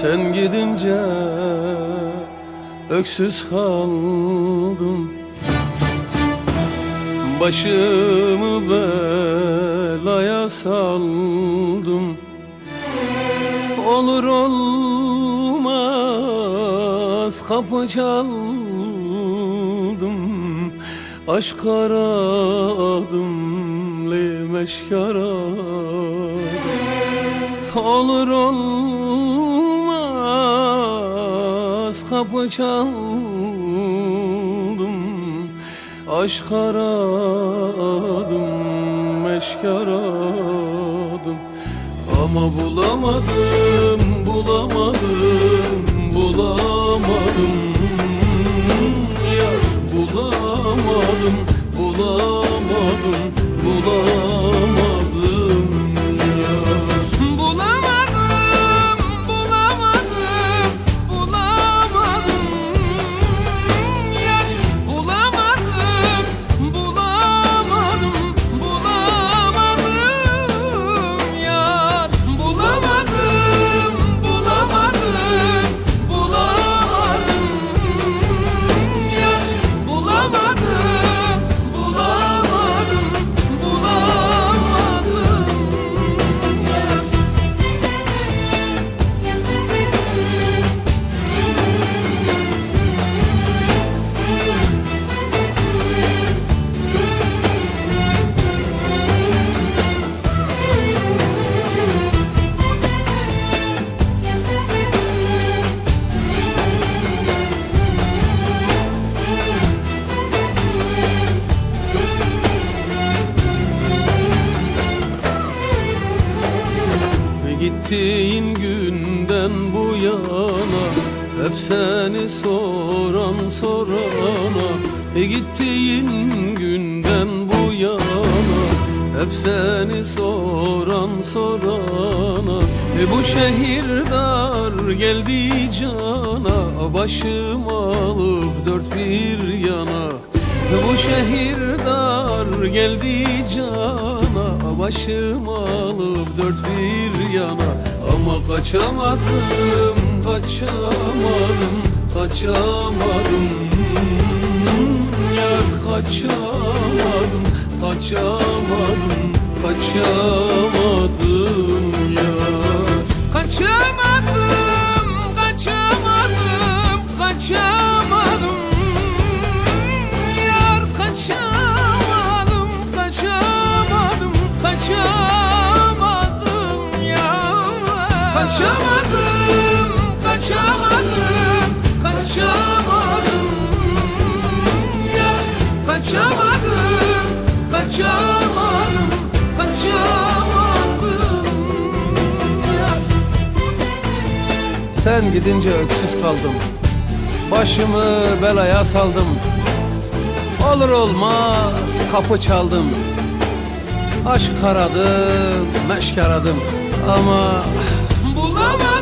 Sen gidince öksüz kaldım. Başımı belaya saldım. Olur olmaz kapı çaldım. Aşk aradım aradım Olur olmaz kapı çaldım Aşk aradım, meşk aradım. Ama bulamadım, bulamadım, bulamadım. Yar bulamadım, bulamadım, bulamadım Gittiğin günden bu yana Hep seni soran sorana. E gittiğin günden bu yana Hep seni soran sorana. E bu şehir dar geldi cana Başım alıp dört bir yana. Bu şehir dar geldi cana Başım alıp dört bir yana kaçamadım, kaçamadım, kaçamadım. Yar kaçamadım, kaçamadım, kaçamadım yar Kaçamadım, Kaçamadım, kaçamadım, kaçamadım. Yar kaçamadım, kaçamadım, kaçamadım. Yar Sen gidince öksüz kaldım. Başımı belaya saldım. Olur olmaz kapı çaldım. Aşk aradım, meşk aradım. Ama bulamam